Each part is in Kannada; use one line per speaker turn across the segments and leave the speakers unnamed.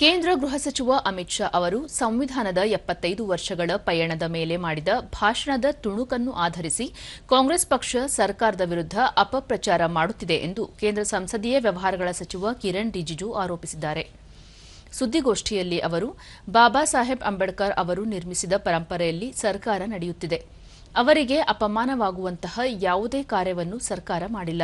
ಕೇಂದ್ರ ಗೃಹ ಸಚಿವ ಅಮಿತ್ ಶಾ ಅವರು ಸಂವಿಧಾನದ ಎಪ್ಪತ್ತೈದು ವರ್ಷಗಳ ಪಯಣದ ಮೇಲೆ ಮಾಡಿದ ಭಾಷಣದ ತುಣುಕನ್ನು ಆಧರಿಸಿ ಕಾಂಗ್ರೆಸ್ ಪಕ್ಷ ಸರ್ಕಾರದ ವಿರುದ್ಧ ಅಪಪ್ರಚಾರ ಮಾಡುತ್ತಿದೆ ಎಂದು ಕೇಂದ್ರ ಸಂಸದೀಯ ವ್ಯವಹಾರಗಳ ಸಚಿವ ಕಿರಣ್ ರಿಜಿಜು ಆರೋಪಿಸಿದ್ದಾರೆ. ಸುದ್ದಿಗೋಷ್ಠಿಯಲ್ಲಿ ಅವರು, ಬಾಬಾ ಸಾಹೇಬ್ ಅಂಬೇಡ್ಕರ್ ಅವರು ನಿರ್ಮಿಸಿದ ಪರಂಪರೆಯಲ್ಲಿ ಸರ್ಕಾರ ನಡೆಯುತ್ತಿದೆ. ಅವರಿಗೆ ಅಪಮಾನವಾಗುವಂತಹ ಯಾವುದೇ ಕಾರ್ಯವನ್ನು ಸರ್ಕಾರ ಮಾಡಿಲ್ಲ.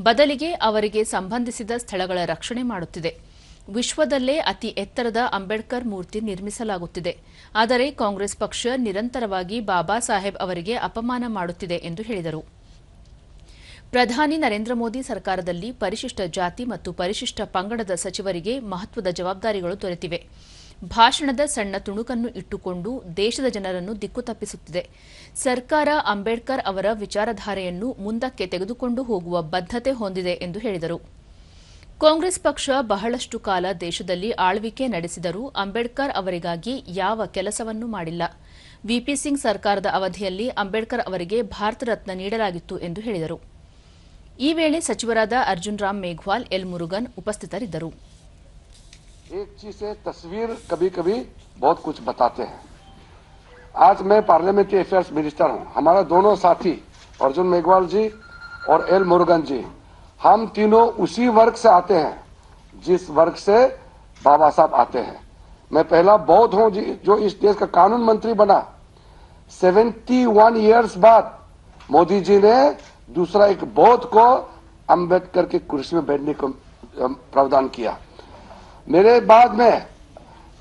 ಬದಲಿಗೆ ಅವರಿಗೆ ಸಂಬಂಧಿಸಿದ ಸ್ಥಳಗಳ ರಕ್ಷಣೆ ಮಾಡುತ್ತಿದೆ. ವಿಶ್ವದಲ್ಲೇ ಅತಿ ಎತ್ತರದ ಅಂಬೇಡ್ಕರ್ ಮೂರ್ತಿ ನಿರ್ಮಿಸಲಾಗುತ್ತಿದೆ. ಆದರೆ ಕಾಂಗ್ರೆಸ್ ಪಕ್ಷ ನಿರಂತರವಾಗಿ ಬಾಬಾ ಸಾಹೇಬ್ ಅವರಿಗೆ ಅಪಮಾನ ಮಾಡುತ್ತಿದೆ ಎಂದು ಹೇಳಿದರು. ಪ್ರಧಾನಿ ನರೇಂದ್ರ ಮೋದಿ ಸರ್ಕಾರದಲ್ಲಿ ಪರಿಶಿಷ್ಟ ಜಾತಿ ಮತ್ತು ಪರಿಶಿಷ್ಟ ಪಂಗಡದ ಸಚಿವರಿಗೆ ಮಹತ್ವದ ಜವಾಬ್ದಾರಿಗಳು ದೊರೆತಿವೆ. ಭಾಷಣದ ಸಣ್ಣ ತುಣುಕನ್ನು ಇಟ್ಟುಕೊಂಡು ದೇಶದ ಜನರನ್ನು ದಿಕ್ಕು ತಪ್ಪಿಸುತ್ತಿದೆ. ಸರ್ಕಾರ ಅಂಬೇಡ್ಕರ್ ಅವರ ವಿಚಾರಧಾರೆಯನ್ನು ಮುಂದಕ್ಕೆ ತೆಗೆದುಕೊಂಡು ಹೋಗುವ ಬದ್ಧತೆ ಹೊಂದಿದೆ ಎಂದು ಹೇಳಿದರು. ಕಾಂಗ್ರೆಸ್ ಪಕ್ಷ ಬಹಳಷ್ಟು ಕಾಲ ದೇಶದಲ್ಲಿ ಆಳ್ವಿಕೆ ನಡೆಸಿದರೂ ಅಂಬೇಡ್ಕರ್ ಅವರಿಗಾಗಿ ಯಾವ ಕೆಲಸವನ್ನೂ ಮಾಡಿಲ್ಲ ವಿಪಿ ಸಿಂಗ್ ಸರ್ಕಾರದ ಅವಧಿಯಲ್ಲಿ ಅಂಬೇಡ್ಕರ್ ಅವರಿಗೆ ಭಾರತ ರತ್ನ ನೀಡಲಾಗಿತ್ತು ಎಂದು ಹೇಳಿದರು ಈ ವೇಳೆ ಸಚಿವರಾದ ಅರ್ಜುನ್ ರಾಮ್ ಮೇಘ್ವಾಲ್ ಎಲ್ ಮುರುಗನ್ ಉಪಸ್ಥಿತರಿದ್ದರು
एक चीज से तस्वीर कभी कभी बहुत कुछ बताते हैं आज मैं पार्लियामेंट्री अफेयर्स मिनिस्टर हूं हमारा दोनों साथी अर्जुन मेघवाल जी और एल मुरुगन जी हम तीनों उसी वर्ग से आते हैं, जिस वर्ग से बाबा साहब आते हैं। मैं पहला बौद्ध हूँ जी- इस देश का कानून मंत्री बना। 71 इयर्स बाद मोदी जी ने दूसरा एक बौद्ध को अंबेडकर की कुर्सी में बैठने को प्रावधान किया। मेरे बाद में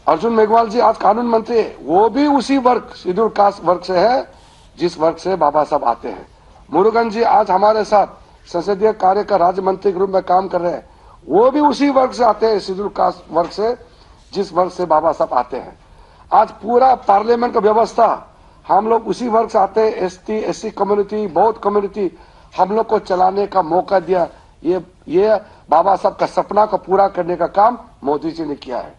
अर्जुन मेघवाल जी आज कानून मंत्री है। वो भी उसी वर्ग शेड्यूल कास्ट वर्ग से है, जिस वर्ग से बाबा साहब आते हैं। मुरुगन जी आज हमारे साथ। संसदीय कार्य का राज्य मंत्री के रूप में काम कर रहे हैं। वो भी उसी वर्ग से आते हैं शेड्यूल कास्ट वर्ग से, जिस वर्ग से बाबा साहब आते हैं। आज पूरा पार्लियामेंट का व्यवस्था, हम लोग उसी वर्ग से आते हैं S T S C community, बौद्ध कम्युनिटी, हम लोग को चलाने का मौका दिया। ये ये बाबा साहब का सपना को पूरा करने का काम मोदी जी ने किया है।